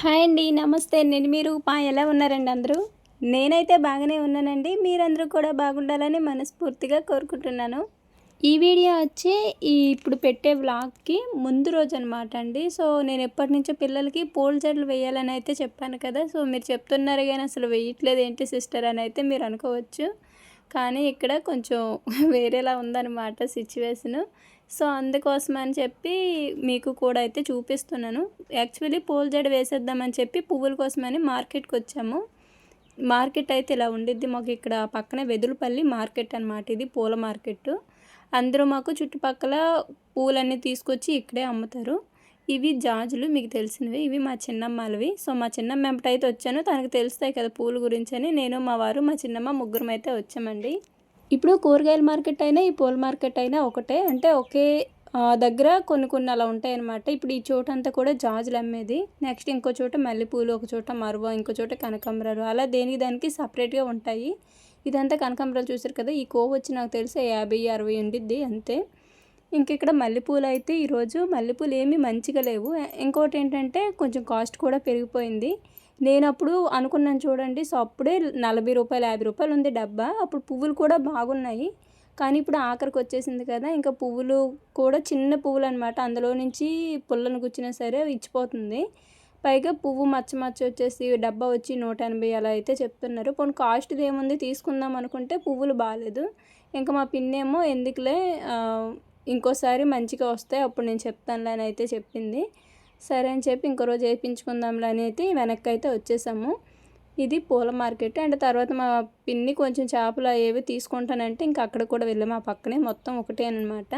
Hi అండి నమస్తే. నేను మీరు పా ఎలా ఉన్నారండి అందరూ? నేనైతే బాగానే ఉన్నానండి. మీరందరూ కూడా బాగుండాలని మనస్ఫూర్తిగా కోరుకుంటున్నాను. ఈ వీడియో వచ్చి ఈ ఇప్పుడు పెట్టే వ్లాగ్కి ముందు రోజు అనమాట అండి. సో నేను ఎప్పటి నుంచో పిల్లలకి పూల జడలు వేయాలని అయితే చెప్పాను కదా. సో మీరు చెప్తున్నారు కానీ అసలు వేయట్లేదు ఏంటి సిస్టర్ అని అయితే మీరు అనుకోవచ్చు. కానీ ఇక్కడ కొంచెం వేరేలా ఉందన్నమాట సిచ్యువేషను. సో అందుకోసం అని చెప్పి మీకు కూడా అయితే చూపిస్తున్నాను. యాక్చువల్లీ పూల జడ వేసేద్దామని చెప్పి పువ్వుల కోసమని మార్కెట్కి వచ్చాము. మార్కెట్ అయితే ఇలా ఉండిద్ది. మాకు ఇక్కడ పక్కనే వెదులుపల్లి మార్కెట్ అనమాట ఇది పూల మార్కెట్. అందరూ మాకు చుట్టుపక్కల పూలన్నీ తీసుకొచ్చి ఇక్కడే అమ్ముతారు. ఇవి జాజులు మీకు తెలిసినవి. ఇవి మా చిన్నమ్మలవి. సో మా చిన్నమ్మ అయితే వచ్చాను. తనకు తెలుస్తాయి కదా పూల గురించి అని. నేను మా వారు మా చిన్నమ్మ ముగ్గురం అయితే వచ్చామండి. ఇప్పుడు కూరగాయల మార్కెట్ అయినా ఈ పూల మార్కెట్ అయినా ఒకటే. అంటే ఒకే దగ్గర కొన్ని కొన్ని అలా ఉంటాయన్నమాట. ఇప్పుడు ఈ చోట అంతా కూడా జాజులు అమ్మేది. నెక్స్ట్ ఇంకో చోట మల్లెపూలు ఒక చోట మరువ ఇంకో చోట కనకాంబరాలు. అలా దేనికి దానికి సపరేట్గా ఉంటాయి. ఇదంతా కనకాంబరాలు చూసారు కదా ఈ కోవ్ వచ్చి నాకు తెలిసి యాభై అరవై ఉండిద్ది అంతే. ఇంక ఇక్కడ మల్లెపూలు అయితే ఈరోజు మల్లెపూలు ఏమీ మంచిగా లేవు. ఇంకోటి ఏంటంటే కొంచెం కాస్ట్ కూడా పెరిగిపోయింది. నేను అప్పుడు అనుకున్నాను చూడండి సో అప్పుడే నలభై రూపాయలు యాభై రూపాయలు ఉంది డబ్బా. అప్పుడు పువ్వులు కూడా బాగున్నాయి. కానీ ఇప్పుడు ఆఖరికి వచ్చేసింది కదా ఇంకా పువ్వులు కూడా చిన్న పువ్వులు అనమాట అందులో నుంచి పుల్లను గుచ్చినా సరే ఇచ్చిపోతుంది. పైగా పువ్వు మచ్చ మచ్చ వచ్చేసి డబ్బా వచ్చి నూట ఎనభై అలా అయితే చెప్తున్నారు. పోనీ కాస్ట్ది ఏముంది తీసుకుందాం అనుకుంటే పువ్వులు బాగాలేదు ఇంకా మా పిన్నేమో ఎందుకులే ఇంకోసారి మంచిగా వస్తాయి అప్పుడు నేను చెప్తానులే అని అయితే చెప్పింది. సరే అని చెప్పి ఇంకో రోజు వేయించుకుందాంలే అనేది అయితే వెనక్కి అయితే వచ్చేసాము. ఇది పూల మార్కెట్ అండ్ తర్వాత మా పిన్ని కొంచెం చేపలు ఏవి తీసుకుంటానంటే ఇంకా అక్కడ కూడా వెళ్ళాము ఆ పక్కనే మొత్తం ఒకటే అనమాట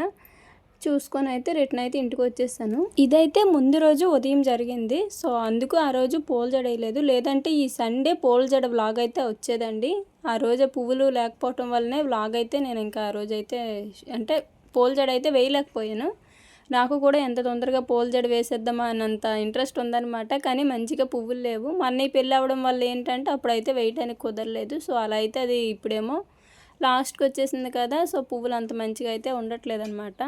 చూసుకొని అయితే రిటర్న్ అయితే ఇంటికి వచ్చేసాను. ఇదైతే ముందు రోజు ఉదయం జరిగింది. సో అందుకు ఆ రోజు పూల జడ వేయలేదు. లేదంటే ఈ సండే పూల జడ వ్లాగ్ అయితే వచ్చేదండి. ఆ రోజు పువ్వులు లేకపోవటం వల్లనే వ్లాగ్ అయితే నేను ఇంకా ఆ రోజు అయితే అంటే పూల జడ అయితే వేయలేకపోయాను. నాకు కూడా ఎంత తొందరగా పూల జడ వేసేద్దామా అన్నంత ఇంట్రెస్ట్ ఉందనమాట కానీ మంచిగా పువ్వులు లేవు. మా అన్నయ్య పెళ్ళి అవ్వడం వల్ల ఏంటంటే అప్పుడైతే వేయటానికి కుదరలేదు. సో అలా అయితే అది ఇప్పుడేమో లాస్ట్కి వచ్చేసింది కదా. సో పువ్వులు అంత మంచిగా అయితే ఉండట్లేదు అనమాట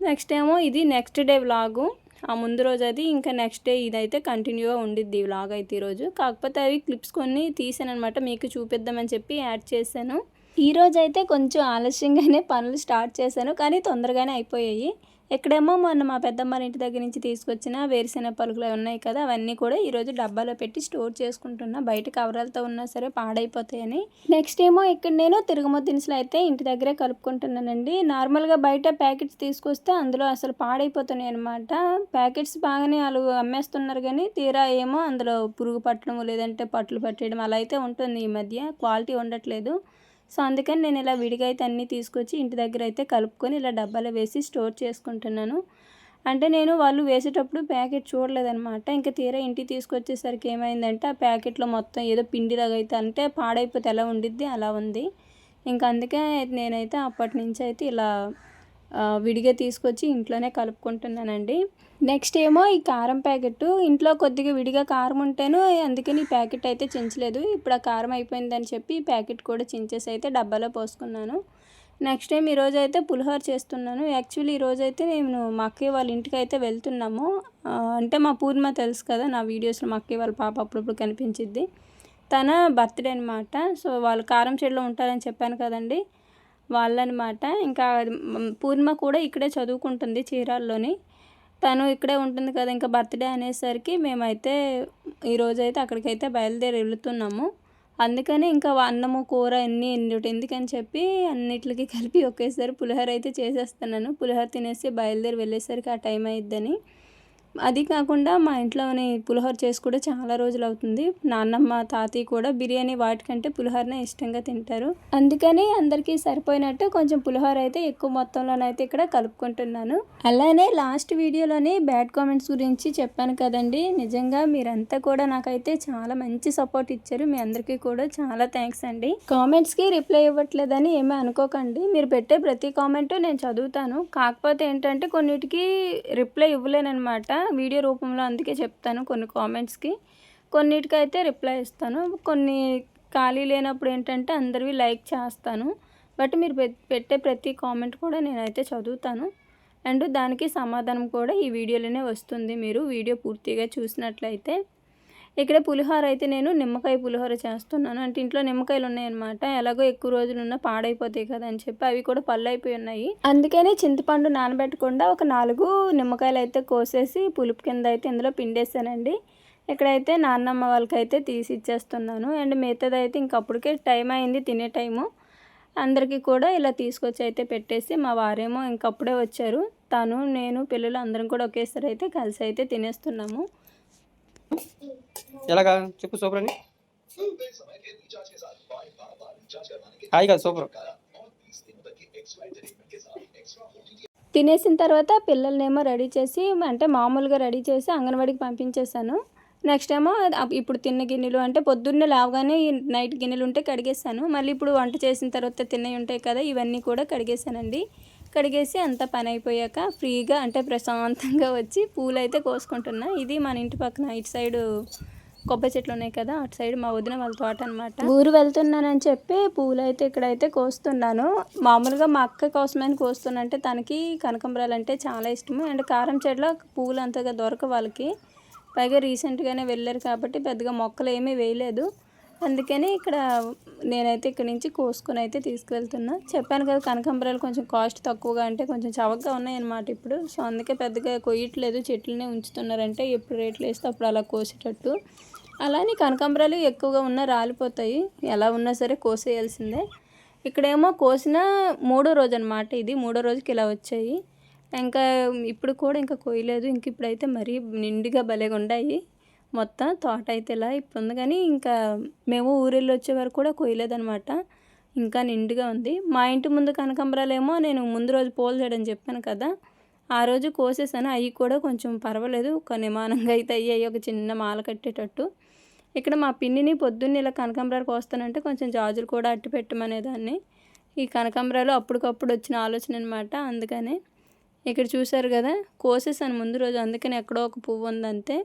నెక్స్ట్ ఏమో ఇది నెక్స్ట్ డే వ్లాగు ఆ ముందు రోజు అది ఇంకా నెక్స్ట్ డే ఇదైతే కంటిన్యూగా ఉండిద్ది వ్లాగ్ అయితే ఈరోజు కాకపోతే అవి క్లిప్స్ కొన్ని తీసానమాట మీకు చూపిద్దామని చెప్పి యాడ్ చేశాను. ఈరోజు అయితే కొంచెం ఆలస్యంగానే పనులు స్టార్ట్ చేశాను. కానీ తొందరగానే అయిపోయాయి. ఇక్కడేమో మొన్న మా పెద్దమ్మ ఇంటి దగ్గర నుంచి తీసుకొచ్చిన వేరుశెనగ పలుకులు ఉన్నాయి కదా అవన్నీ కూడా ఈరోజు డబ్బాలో పెట్టి స్టోర్ చేసుకుంటున్నా. బయట కవరాలతో ఉన్నా సరే పాడైపోతాయని. నెక్స్ట్ ఏమో ఇక్కడ నేను తిరుగుమతి దినుసులు అయితే ఇంటి దగ్గరే కలుపుకుంటున్నానండి. నార్మల్గా బయట ప్యాకెట్స్ తీసుకొస్తే అందులో అసలు పాడైపోతున్నాయి అనమాట ప్యాకెట్స్ బాగానే వాళ్ళు అమ్మేస్తున్నారు కానీ తీరా ఏమో అందులో పురుగు పట్టడం లేదంటే పట్లు పట్టేయడం అలా అయితే ఉంటుంది ఈ మధ్య. క్వాలిటీ ఉండట్లేదు. సో అందుకని నేను ఇలా విడిగా అయితే అన్నీ తీసుకొచ్చి ఇంటి దగ్గర అయితే కలుపుకొని ఇలా డబ్బాలో వేసి స్టోర్ చేసుకుంటున్నాను. అంటే నేను వాళ్ళు వేసేటప్పుడు ప్యాకెట్ చూడలేదనమాట ఇంకా తీరా ఇంటికి తీసుకొచ్చేసరికి ఏమైందంటే ఆ ప్యాకెట్లో మొత్తం ఏదో పిండిలాగా అయితే అంటే పాడైపోతే ఎలా ఉండిద్ది అలా ఉంది. ఇంకా అందుకే నేనైతే అప్పటి నుంచి అయితే ఇలా విడిగా తీసుకొచ్చి ఇంట్లోనే కలుపుకుంటున్నానండి. నెక్స్ట్ ఏమో ఈ కారం ప్యాకెట్ ఇంట్లో కొద్దిగా విడిగా కారం ఉంటేను అందుకని ఈ ప్యాకెట్ అయితే చించలేదు. ఇప్పుడు ఆ కారం అయిపోయిందని చెప్పి ఈ ప్యాకెట్ కూడా చించేసి అయితే డబ్బాలో పోసుకున్నాను. నెక్స్ట్ టైం ఈరోజు అయితే పులిహోర చేస్తున్నాను. యాక్చువల్లీ ఈరోజు అయితే నేను మా అక్కయ్య వాళ్ళ ఇంటికి అయితే వెళ్తున్నాము. అంటే మా పూర్ణిమ తెలుసు కదా నా వీడియోస్లో మా అక్కయ్య వాళ్ళ పాప అప్పుడప్పుడు కనిపించిద్ది. తన బర్త్డే అనమాట సో వాళ్ళు కారం చెడులో ఉంటారని చెప్పాను కదండి. వాళ్ళనమాట. ఇంకా పూర్ణిమ కూడా ఇక్కడే చదువుకుంటుంది చీరాల్లోని. తను ఇక్కడే ఉంటుంది కదా ఇంకా బర్త్డే అనేసరికి మేమైతే ఈరోజైతే అక్కడికైతే బయలుదేరి వెళుతున్నాము. అందుకని ఇంకా అన్నము కూర అన్నీ ఎందుకని చెప్పి అన్నిటికి కలిపి ఒకేసారి పులిహోర అయితే చేసేస్తున్నాను. పులిహోర తినేసి బయలుదేరి వెళ్ళేసరికి ఆ టైం అయిద్దని. అది కాకుండా మా ఇంట్లోని పులిహోర చేసి కూడా చాలా రోజులు అవుతుంది. నాన్నమ్మ తాతయ్య కూడా బిర్యానీ వాటికంటే పులిహోరనే ఇష్టంగా తింటారు. అందుకని అందరికీ సరిపోయినట్టు కొంచెం పులిహోర అయితే ఎక్కువ మొత్తంలోనైతే ఇక్కడ కలుపుకుంటున్నాను. అలానే లాస్ట్ వీడియోలోనే బ్యాడ్ కామెంట్స్ గురించి చెప్పాను కదండి. నిజంగా మీరంతా కూడా నాకైతే చాలా మంచి సపోర్ట్ ఇచ్చారు. మీ అందరికీ కూడా చాలా థ్యాంక్స్ అండి. కామెంట్స్కి రిప్లై ఇవ్వట్లేదని ఏమీ అనుకోకండి. మీరు పెట్టే ప్రతి కామెంట్ నేను చదువుతాను. కాకపోతే ఏంటంటే కొన్నిటికి రిప్లై ఇవ్వలేనమాట వీడియో రూపంలో అందుకే చెప్తాను కొన్ని కామెంట్స్కి. కొన్నిటికైతే రిప్లై ఇస్తాను. కొన్ని ఖాళీ లేనప్పుడు ఏంటంటే అందరివి లైక్ చేస్తాను. బట్ మీరు పెట్టే ప్రతి కామెంట్ కూడా నేనైతే చదువుతాను. అండ్ దానికి సమాధానం కూడా ఈ వీడియోలోనే వస్తుంది. మీరు వీడియో పూర్తిగా చూసినట్లయితే ఇక్కడ పులిహోర అయితే నేను నిమ్మకాయ పులిహోర చేస్తున్నాను. అంటే ఇంట్లో నిమ్మకాయలు ఉన్నాయన్నమాట. ఎలాగో ఎక్కువ రోజులు ఉన్నా పాడైపోతాయి కదా అని చెప్పి అవి కూడా పళ్ళు అయిపోయి ఉన్నాయి. అందుకనే చింతపండు నానబెట్టకుండా ఒక నాలుగు నిమ్మకాయలు అయితే కోసేసి పులుపు కింద అయితే ఇందులో పిండేసానండి. ఇక్కడైతే నాన్నమ్మ వాళ్ళకైతే తీసి ఇచ్చేస్తున్నాను. అండ్ మిగతాది అయితే ఇంకప్పటికే టైం అయింది తినే టైము. అందరికీ కూడా ఇలా తీసుకొచ్చి అయితే పెట్టేసి మా వారేమో ఇంకప్పుడే వచ్చారు. తను నేను పిల్లలు అందరం కూడా ఒకేసారి అయితే కలిసి అయితే తినేస్తున్నాము. ఎలాగా? చెప్పు సూపర్ అని. Hi super. తినేసిన తర్వాత పిల్లల్నేమో రెడీ చేసి అంటే మామూలుగా రెడీ చేసి అంగన్వాడికి పంపించేశాను. నెక్స్ట్ ఏమో ఇప్పుడు తిన్న గిన్నెలు అంటే పొద్దున్నే లేవగానే నైట్ గిన్నెలు ఉంటే కడిగేసాను మళ్ళీ ఇప్పుడు వంట చేసిన తర్వాత తిన్నవి ఉంటాయి కదా ఇవన్నీ కూడా కడిగేసానండి కడిగేసి అంత పని అయిపోయాక ఫ్రీగా అంటే ప్రశాంతంగా వచ్చి పూలు అయితే కోసుకుంటున్నా. ఇది మన ఇంటి పక్కన ఇటు సైడు కొబ్బరి చెట్లు ఉన్నాయి కదా అటు సైడ్ మా వదిన వాళ్ళ తోట అనమాట ఊరు వెళ్తున్నానని చెప్పి పూలు అయితే ఇక్కడైతే కోస్తున్నాను. మామూలుగా మా అక్క కోసమని కోస్తున్నంటే తనకి కనకంబరాలు అంటే చాలా ఇష్టము. అండ్ కారం చెట్లో పూలు అంతగా దొరక వాళ్ళకి. పైగా రీసెంట్గానే వెళ్ళారు కాబట్టి పెద్దగా మొక్కలు ఏమీ వేయలేదు. అందుకని ఇక్కడ నేనైతే ఇక్కడ నుంచి కోసుకొని అయితే తీసుకువెళ్తున్నా చెప్పాను కదా కనకాంబరాలు కొంచెం కాస్ట్ తక్కువగా అంటే కొంచెం చవకగా ఉన్నాయన్నమాట ఇప్పుడు. సో అందుకే పెద్దగా కొయ్యట్లేదు. చెట్లనే ఉంచుతున్నారంటే ఎప్పుడు రేట్లు వేస్తే అప్పుడు అలా కోసేటట్టు. అలానే కనకాంబరాలు ఎక్కువగా ఉన్నా రాలిపోతాయి. ఎలా ఉన్నా సరే కోసేయాల్సిందే. ఇక్కడేమో కోసిన మూడో రోజు అనమాట ఇది. మూడో రోజుకి ఇలా వచ్చాయి. ఇంకా ఇప్పుడు కూడా ఇంకా కొయ్యలేదు. ఇంక ఇప్పుడైతే మరీ నిండుగా భలేగా ఉన్నాయి మొత్తం తోట అయితే ఇలా ఇప్పుడు ఉంది కానీ ఇంకా మేము ఊరెళ్ళి వచ్చే వరకు కూడా కొయ్యలేదనమాట ఇంకా నిండుగా ఉంది. మా ఇంటి ముందు కనకాంబరాలేమో నేను ముందు రోజు పోల్ చేయడం చెప్పాను కదా. ఆ రోజు కోసేసాను. అవి కూడా కొంచెం పర్వాలేదు. ఒక నిమానంగా అయితే అయ్యాయి. ఒక చిన్న మాల కట్టేటట్టు. ఇక్కడ మా పిన్నిని పొద్దున్న ఇలా కనకాంబరాలు కోస్తానంటే కొంచెం జాజులు కూడా అట్టి పెట్టమనేదాన్ని. ఈ కనకాంబరాలు అప్పటికప్పుడు వచ్చిన ఆలోచన అనమాట అందుకనే ఇక్కడ చూశారు కదా కోసేసాను ముందు రోజు. అందుకని ఎక్కడో ఒక పువ్వు ఉందంతే.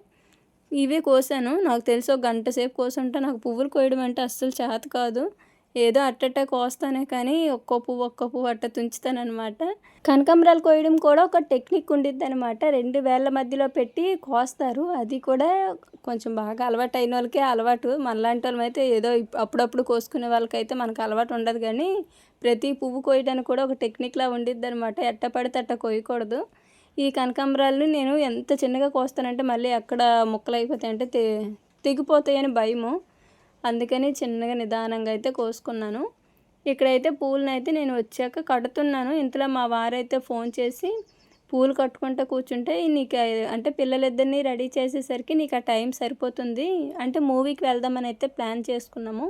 ఇవే కోసాను. నాకు తెలిసి ఒక గంట సేపు కోసుంటే నాకు పువ్వులు కోయడం అంటే అస్సలు చేత కాదు. ఏదో అట్టట్ట కోస్తానే కానీ ఒక్కో పువ్వు ఒక్కో పువ్వు అట్ట తుంచుతానమాట కనకాంబరాలు కోయడం కూడా ఒక టెక్నిక్ ఉండిద్ది అనమాట రెండు వేల మధ్యలో పెట్టి కోస్తారు. అది కూడా కొంచెం బాగా అలవాటు అయిన వాళ్ళకే అలవాటు. మనలాంటి వాళ్ళమైతే ఏదో ఇప్- అప్పుడప్పుడు కోసుకునే వాళ్ళకైతే మనకు అలవాటు ఉండదు కానీ ప్రతి పువ్వు కోయడానికి కూడా ఒక టెక్నిక్లా ఉండిద్ది అనమాట ఎట్ట పడితే అట్ట కోయకూడదు. ఈ కనకాంబరాలను నేను ఎంత చిన్నగా కోస్తానంటే మళ్ళీ ఎక్కడ ముక్కలు అయిపోతాయి అంటే తె తెగిపోతాయని భయము. అందుకని చిన్నగా నిదానంగా అయితే కోసుకున్నాను. ఇక్కడైతే పూలను అయితే నేను వచ్చాక కడుతున్నాను. ఇంతలో మా వారైతే ఫోన్ చేసి పూలు కట్టుకుంటూ కూర్చుంటే నీకు అంటే పిల్లలిద్దరిని రెడీ చేసేసరికి నీకు ఆ టైం సరిపోతుంది. అంటే మూవీకి వెళ్దామని అయితే ప్లాన్ చేసుకున్నాము.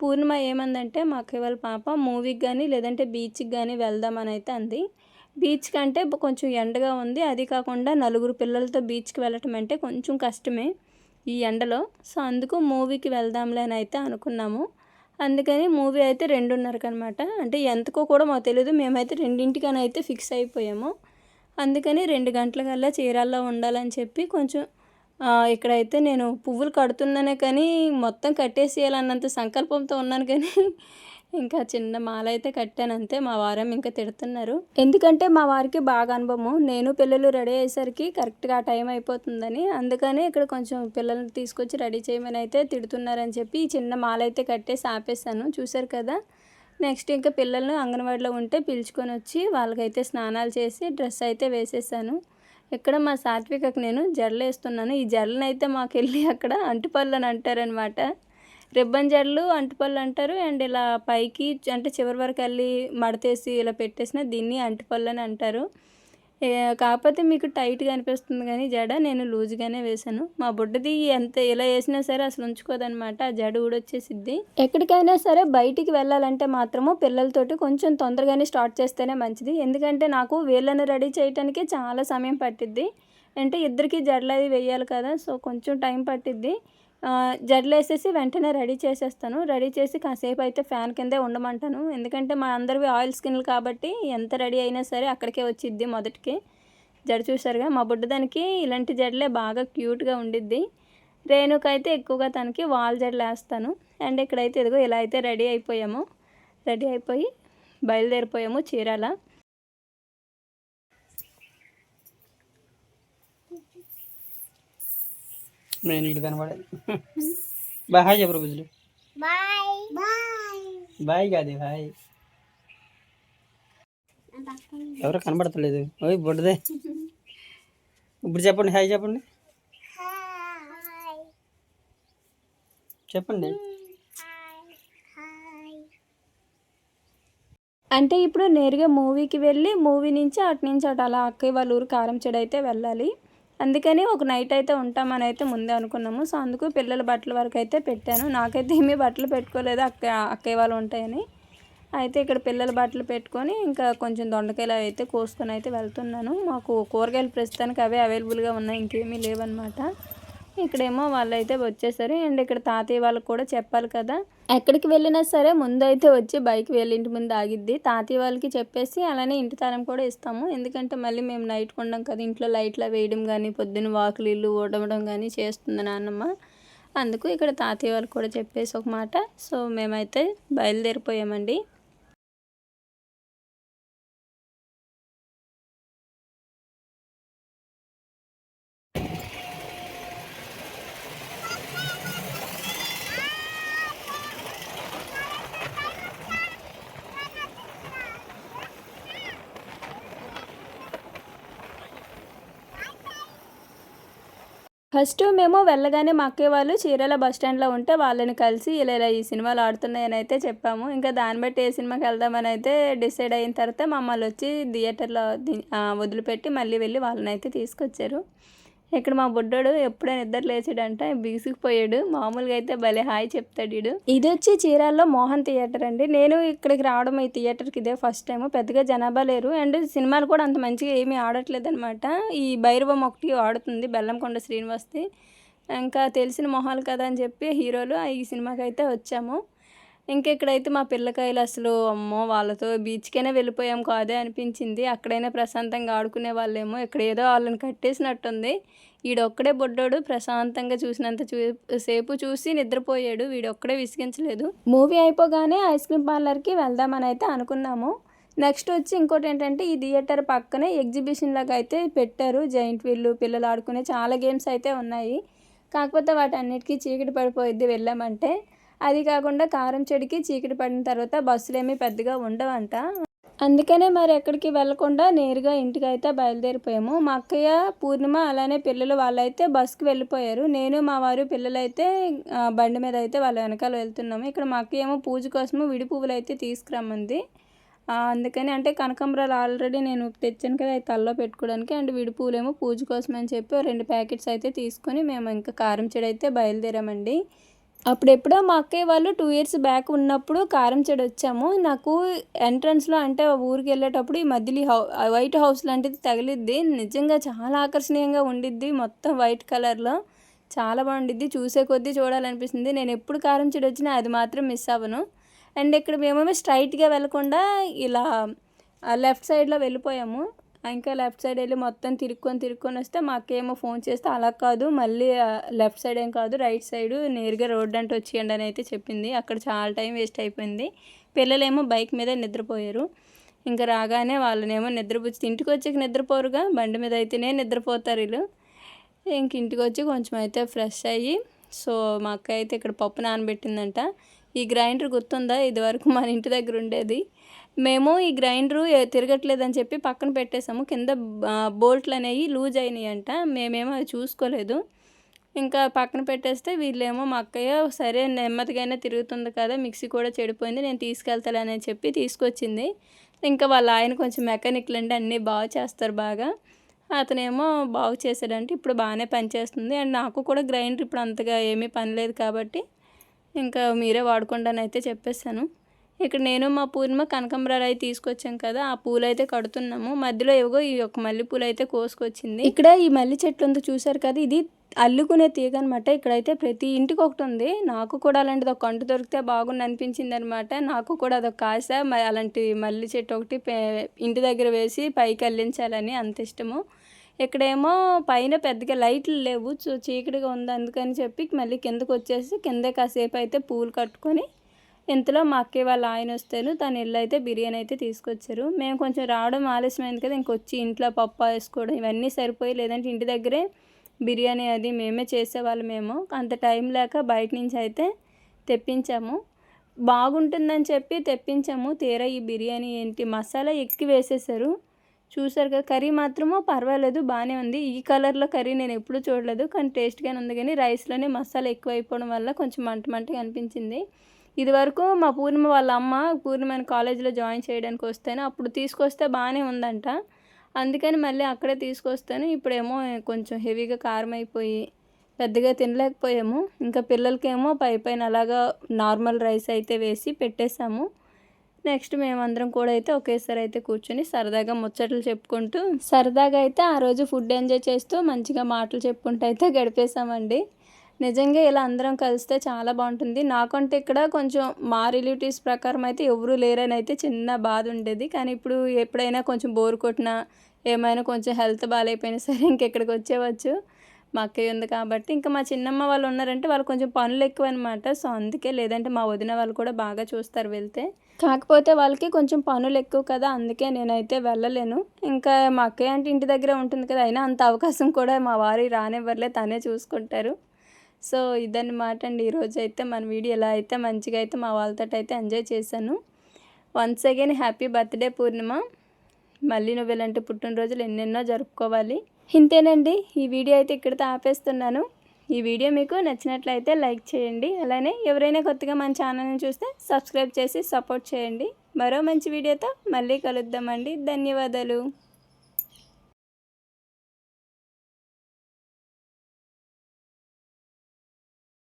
పూర్ణిమ ఏమందంటే మాకు ఇవాళ పాప మూవీకి కానీ లేదంటే బీచ్కి కానీ వెళ్దామని అయితే అంది. బీచ్ కంటే కొంచెం ఎండగా ఉంది. అది కాకుండా నలుగురు పిల్లలతో బీచ్కి వెళ్ళటం అంటే కొంచెం కష్టమే ఈ ఎండలో. సో అందుకు మూవీకి వెళ్దాంలే అని అయితే అనుకున్నాము. అందుకని మూవీ అయితే రెండున్నరకు అనమాట అంటే ఎంతకో కూడా మాకు తెలియదు మేమైతే రెండింటికని అయితే ఫిక్స్ అయిపోయాము. అందుకని రెండు గంటలకల్లా చీరాల్లో ఉండాలని చెప్పి కొంచెం ఇక్కడైతే నేను పువ్వులు కడుతున్నానే కానీ మొత్తం కట్టేసేయాలన్నంత సంకల్పంతో ఉన్నాను కానీ ఇంకా చిన్న మాల అయితే కట్టానంతే మా వారం ఇంకా తిడుతున్నారు. ఎందుకంటే మా వారికి బాగా అనుభవము నేను పిల్లలు రెడీ అయ్యేసరికి కరెక్ట్గా ఆ టైం అయిపోతుందని. అందుకనే ఇక్కడ కొంచెం పిల్లల్ని తీసుకొచ్చి రెడీ చేయమని అయితే తిడుతున్నారని చెప్పి చిన్న మాల అయితే కట్టేసి ఆపేసాను చూశారు కదా? నెక్స్ట్ ఇంకా పిల్లల్ని అంగన్వాడిలో ఉంటే పిలుచుకొని వచ్చి వాళ్ళకైతే స్నానాలు చేసి డ్రెస్ అయితే వేసేసాను ఇక్కడ మా సాత్వికకు నేను జడలు వేస్తున్నాను ఈ జడలను అయితే మాకు వెళ్ళి అక్కడ అంటుపళ్ళు అని అంటారనమాట రిబ్బన్ జడలు అంటుపళ్ళు అంటారు. అండ్ ఇలా పైకి అంటే చివరి వరకు వెళ్ళి మడతేసి ఇలా పెట్టేసిన దీన్ని అంటుపళ్ళు అని అంటారు కాకపోతే మీకు టైట్గా అనిపిస్తుంది కానీ జడ నేను లూజ్గానే వేశాను. మా బుడ్డది ఎంత ఎలా వేసినా సరే అసలు ఉంచుకోదనమాట ఆ జడ ఊడొచ్చేసిద్ది. ఎక్కడికైనా సరే బయటికి వెళ్ళాలంటే మాత్రము పిల్లలతోటి కొంచెం తొందరగానే స్టార్ట్ చేస్తేనే మంచిది. ఎందుకంటే నాకు వీళ్ళని రెడీ చేయటానికి చాలా సమయం పట్టిద్ది. అంటే ఇద్దరికి జడలు అది వేయాలి కదా సో కొంచెం టైం పట్టిద్ది. జడ్లు వేసేసి వెంటనే రెడీ చేసేస్తాను. రెడీ చేసి కాసేపు అయితే ఫ్యాన్ కిందే ఉండమంటాను. ఎందుకంటే మా అందరివి ఆయిల్ స్కిన్లు కాబట్టి ఎంత రెడీ అయినా సరే అక్కడికే వచ్చిద్ది మొదటికి. జడ చూసారుగా మా బుడ్డదానికి ఇలాంటి జడలే బాగా క్యూట్గా ఉండిద్ది. రేణుకైతే ఎక్కువగా తనకి వాల్ జడలు వేస్తాను అండ్ ఇక్కడైతే ఇదిగో ఇలా అయితే రెడీ అయిపోయాము. రెడీ అయిపోయి బయలుదేరిపోయాము చీరాల. నేను ఇటు కనబడేది బాయ్ హాయ్ చెప్పరు బుజ్జులు. బాయ్. బాయ్ బాయ్ కాదు హాయ్. ఎవరు కనబడతలేదు? ఓయ్ బొడ్డదే. ఇప్పుడు చెప్పండి హాయ్ చెప్పండి. హాయ్ చెప్పండి. అంటే ఇప్పుడు నేరుగా మూవీకి వెళ్ళి మూవీ నుంచి అటు నుంచి అటు అలా అక్కయ్య వాళ్ళ ఊరు కారం చెడు అయితే వెళ్ళాలి. అందుకని ఒక నైట్ అయితే ఉంటామని అయితే ముందే అనుకున్నాము. సో అందుకు పిల్లల బట్టల వరకు అయితే పెట్టాను. నాకైతే ఏమీ బట్టలు పెట్టుకోలేదు. అక్క అక్కయ్య వాళ్ళు ఉంటాయని. అయితే ఇక్కడ పిల్లల బట్టలు పెట్టుకొని ఇంకా కొంచెం దొండకాయలు అయితే కోసుకొని అయితే వెళ్తున్నాను. మాకు కూరగాయలు ప్రస్తుతానికి అవే అవైలబుల్గా ఉన్నాయి. ఇంకేమీ లేవన్నమాట. ఇక్కడేమో వాళ్ళు అయితే వచ్చేసారు. అండ్ ఇక్కడ తాతయ్య వాళ్ళకి కూడా చెప్పాలి కదా. ఎక్కడికి వెళ్ళినా సరే ముందు అయితే వచ్చి బైక్ వెళ్ళి ఇంటి ముందు ఆగిద్ది. తాతయ్య వాళ్ళకి చెప్పేసి అలానే ఇంటి తరం కూడా ఇస్తాము. ఎందుకంటే మళ్ళీ మేము నైట్ కొండం కదా ఇంట్లో లైట్లు వేయడం కానీ పొద్దున్న వాకులు ఇల్లు ఊడవడం కానీ చేస్తుంది నాన్నమ్మ. అందుకు ఇక్కడ తాతయ్య వాళ్ళకి కూడా చెప్పేసి ఒక మాట. సో మేమైతే బయలుదేరిపోయామండి. ఫస్ట్ మేము వెళ్ళగానే మా అక్కయ్య వాళ్ళు చీరల బస్ స్టాండ్లో ఉంటే వాళ్ళని కలిసి ఇలా ఇలా ఈ సినిమాలు ఆడుతున్నాయని అయితే చెప్పాము. ఇంకా దాన్ని బట్టి ఏ సినిమాకి వెళ్దామని అయితే డిసైడ్ అయిన తర్వాత మమ్మల్ని వచ్చి థియేటర్లో వదిలిపెట్టి మళ్ళీ వెళ్ళి వాళ్ళని అయితే తీసుకొచ్చారు. ఇక్కడ మా బుడ్డోడు ఎప్పుడైనా నిద్ర లేచాడంట బిగుసుకుపోయాడు. మామూలుగా అయితే భలే హాయ్ చెప్తాడు ఇడు ఇది వచ్చి చీరాల్లో మోహన్ థియేటర్ అండి. నేను ఇక్కడికి రావడం ఈ థియేటర్కి ఇదే ఫస్ట్ టైం పెద్దగా జనాభా లేరు. అండ్ సినిమాలు కూడా అంత మంచిగా ఏమీ ఆడట్లేదు అనమాట ఈ భైరవం ఒకటి ఆడుతుంది బెల్లంకొండ శ్రీనివాస్ది. ఇంకా తెలిసిన మొహాలు కదా అని చెప్పి హీరోలు ఈ సినిమాకి అయితే వచ్చాము. ఇంకా ఇక్కడైతే మా పిల్లకాయలు అసలు అమ్మో వాళ్ళతో బీచ్కైనా వెళ్ళిపోయాం కాదే అనిపించింది. అక్కడైనా ప్రశాంతంగా ఆడుకునే వాళ్ళేమో ఇక్కడ ఏదో వాళ్ళని కట్టేసినట్టుంది. వీడొక్కడే బొడ్డోడు ప్రశాంతంగా చూసినంత చూ సేపు చూసి నిద్రపోయాడు. వీడొక్కడే విసిగించలేదు. మూవీ అయిపోగానే ఐస్ క్రీమ్ పార్లర్కి వెళ్దామని అయితే అనుకున్నాము. నెక్స్ట్ వచ్చి ఇంకోటి ఏంటంటే ఈ థియేటర్ పక్కనే ఎగ్జిబిషన్ లాగా అయితే పెట్టారు. జైంట్ వీళ్ళు పిల్లలు ఆడుకునే చాలా గేమ్స్ అయితే ఉన్నాయి. కాకపోతే వాటన్నిటికీ చీకటి పడిపోయిద్ది వెళ్ళామంటే. అది కాకుండా కారం చెడికి చీకటి పడిన తర్వాత బస్సులు ఏమీ పెద్దగా ఉండవంట. అందుకనే మరి ఎక్కడికి వెళ్ళకుండా నేరుగా ఇంటికి అయితే బయలుదేరిపోయాము. మా అక్కయ్య పూర్ణిమ అలానే పిల్లలు వాళ్ళైతే బస్కి వెళ్ళిపోయారు. నేను మా వారు పిల్లలైతే బండి మీద అయితే వాళ్ళ వెనకాల వెళ్తున్నాము. ఇక్కడ మా అక్కయ్య ఏమో పూజ కోసము విడి పువ్వులు అయితే తీసుకురమ్మంది. అందుకని అంటే కనకాంబరాలు ఆల్రెడీ నేను తెచ్చాను కదా అది తల్లో పెట్టుకోవడానికి. అండ్ విడి పువ్వులేమో పూజ కోసం అని చెప్పి రెండు ప్యాకెట్స్ అయితే తీసుకొని మేము ఇంకా కారం చెడు అయితే బయలుదేరామండి. అప్పుడెప్పుడో మా అక్కయ్య వాళ్ళు టూ ఇయర్స్ బ్యాక్ ఉన్నప్పుడు కారం చెడు వచ్చాము. నాకు ఎంట్రన్స్లో అంటే ఊరికి వెళ్ళేటప్పుడు ఈ మధ్యలో హౌ వైట్ హౌస్ లాంటిది తగిలిద్ది. నిజంగా చాలా ఆకర్షణీయంగా ఉండిద్ది మొత్తం వైట్ కలర్లో చాలా బాగుండిద్ది. చూసే కొద్దీ చూడాలనిపిస్తుంది. నేను ఎప్పుడు కారం చెడు వచ్చినా అది మాత్రం మిస్ అవ్వను. అండ్ ఇక్కడ మేమేమో స్ట్రైట్గా వెళ్ళకుండా ఇలా లెఫ్ట్ సైడ్లో వెళ్ళిపోయాము. ఇంకా లెఫ్ట్ సైడ్ వెళ్ళి మొత్తం తిరుక్కొని తిరుక్కొని వస్తే మా అక్క ఏమో ఫోన్ చేస్తే అలా కాదు మళ్ళీ లెఫ్ట్ సైడ్ ఏం కాదు రైట్ సైడ్ నేరుగా రోడ్ అంటే వచ్చేయండి అని అయితే చెప్పింది. అక్కడ చాలా టైం వేస్ట్ అయిపోయింది. పిల్లలేమో బైక్ మీద నిద్రపోయారు. ఇంకా రాగానే వాళ్ళనేమో నిద్రపుచ్చి ఇంటికి వచ్చాక నిద్రపోరుగా బండి మీద అయితేనే నిద్రపోతారు వీళ్ళు. ఇంక ఇంటికి వచ్చి కొంచెం అయితే ఫ్రెష్ అయ్యి సో మా అక్క అయితే ఇక్కడ పప్పు నానబెట్టిందంట. ఈ గ్రైండర్ గుర్తుందా? ఇదివరకు మన ఇంటి దగ్గర ఉండేది. మేము ఈ గ్రైండరు తిరగట్లేదని చెప్పి పక్కన పెట్టేసాము కింద బోల్ట్లు అనేవి లూజ్ అయినాయి అంట మేమేమో అది చూసుకోలేదు. ఇంకా పక్కన పెట్టేస్తే వీళ్ళేమో మా అక్కయ్య సరే నెమ్మదిగానే తిరుగుతుంది కదా మిక్సీ కూడా చెడిపోయింది నేను తీసుకెళ్తానని చెప్పి తీసుకొచ్చింది. ఇంకా వాళ్ళ ఆయన కొంచెం మెకానిక్లు అండి అన్నీ బాగు చేస్తారు బాగా. అతనేమో బాగు చేశాడంటే ఇప్పుడు బాగానే పనిచేస్తుంది అండ్ నాకు కూడా గ్రైండర్ ఇప్పుడు అంతగా ఏమీ పని లేదు కాబట్టి ఇంకా మీరే వాడుకోండి అని అయితే చెప్పేశాను. ఇక్కడ నేను మా పూర్ణిమ కనకంబరాలు అయితే తీసుకొచ్చాం కదా ఆ పూలు అయితే కడుతున్నాము. మధ్యలో ఏవో ఈ యొక్క మల్లె పూలు అయితే కోసుకొచ్చింది. ఇక్కడ ఈ మల్లె చెట్లు ఉందో చూసారు కదా ఇది అల్లుకునే తీగ అనమాట ఇక్కడైతే ప్రతి ఇంటికి ఒకటి ఉంది. నాకు కూడా అలాంటిది ఒక అంటు దొరికితే బాగుంది అనిపించింది అనమాట నాకు కూడా అదొక ఆశ. అలాంటి మల్లె చెట్టు ఒకటి పే- ఇంటి దగ్గర వేసి పైకి అల్లించాలని అంత ఇష్టము. ఇక్కడేమో పైన పెద్దగా లైట్లు లేవు. చీకటిగా ఉంది అందుకని చెప్పి మళ్ళీ కిందకు వచ్చేసి కింద కాసేపు అయితే పూలు కట్టుకొని ఇంతలో మా అక్కయ్య వాళ్ళ ఆయన వస్తేను తను ఇల్లు అయితే బిర్యానీ అయితే తీసుకొచ్చారు. మేము కొంచెం రావడం ఆలస్యమైంది కదా ఇంకొచ్చి ఇంట్లో పప్పు వేసుకోవడం ఇవన్నీ సరిపోయి లేదంటే ఇంటి దగ్గరే బిర్యానీ అది మేమే చేసేవాళ్ళమేమో అంత టైం లేక బయట నుంచి అయితే తెప్పించాము. బాగుంటుందని చెప్పి తెప్పించాము. తీరా ఈ బిర్యానీ ఏంటి? మసాలా ఎక్కి వేసేసారు చూసారు కదా కర్రీ మాత్రము పర్వాలేదు బాగానే ఉంది. ఈ కలర్లో కర్రీ నేను ఎప్పుడూ చూడలేదు కానీ టేస్ట్గానే ఉంది. కానీ రైస్లోనే మసాలా ఎక్కువ అయిపోవడం వల్ల కొంచెం మంట మంటగా అనిపించింది. ఇదివరకు మా పూర్ణిమ వాళ్ళ అమ్మ పూర్ణిమని కాలేజీలో జాయిన్ చేయడానికి వస్తేనే అప్పుడు తీసుకొస్తే బాగానే ఉందంట. అందుకని మళ్ళీ అక్కడే తీసుకొస్తాను ఇప్పుడేమో కొంచెం హెవీగా కారం అయిపోయి పెద్దగా తినలేకపోయాము. ఇంకా పిల్లలకేమో పై పైన అలాగా నార్మల్ రైస్ అయితే వేసి పెట్టేశాము. నెక్స్ట్ మేమందరం కూడా అయితే ఒకేసారి అయితే కూర్చొని సరదాగా ముచ్చట్లు చెప్పుకుంటూ సరదాగా అయితే ఆ రోజు ఫుడ్ ఎంజాయ్ చేస్తూ మంచిగా మాటలు చెప్పుకుంటూ అయితే గడిపేశామండి. నిజంగా ఇలా అందరం కలిస్తే చాలా బాగుంటుంది. నాకంటే ఇక్కడ కొంచెం మా రిలేటివ్స్ ప్రకారం అయితే ఎవరూ లేరని అయితే చిన్న బాధ ఉండేది. కానీ ఇప్పుడు ఎప్పుడైనా కొంచెం బోర్ కొట్టినా ఏమైనా కొంచెం హెల్త్ బాగాలేకపోయినా సరే ఇంకెక్కడికి వచ్చేవచ్చు మా అక్కయ్య ఉంది కాబట్టి. ఇంకా మా చిన్నమ్మ వాళ్ళు ఉన్నారంటే వాళ్ళు కొంచెం పనులు ఎక్కువ అనమాట సో అందుకే లేదంటే మా వదిన వాళ్ళు కూడా బాగా చూస్తారు వెళ్తే. కాకపోతే వాళ్ళకి కొంచెం పనులు ఎక్కువ కదా అందుకే నేనైతే వెళ్ళలేను. ఇంకా మా అక్కయ్య అంటే ఇంటి దగ్గర ఉంటుంది కదా అయినా అంత అవకాశం కూడా మా వారి రానివ్వర్లే తనే చూసుకుంటారు. సో ఇదన్నమాట అండి ఈరోజు అయితే మన వీడియో ఎలా అయితే మంచిగా అయితే మా వాళ్ళతో అయితే ఎంజాయ్ చేశాను. Once again happy birthday Purnima. మళ్ళీ నువ్వు ఇలాంటి పుట్టినరోజులు ఎన్నెన్నో జరుపుకోవాలి. ఇంతేనండి. ఈ వీడియో అయితే ఇక్కడితో ఆపేస్తున్నాను. ఈ వీడియో మీకు నచ్చినట్లయితే లైక్ చేయండి. అలానే ఎవరైనా కొత్తగా మన ఛానల్ని చూస్తే సబ్స్క్రైబ్ చేసి సపోర్ట్ చేయండి. మరో మంచి వీడియోతో మళ్ళీ కలుద్దామండి. ధన్యవాదాలు.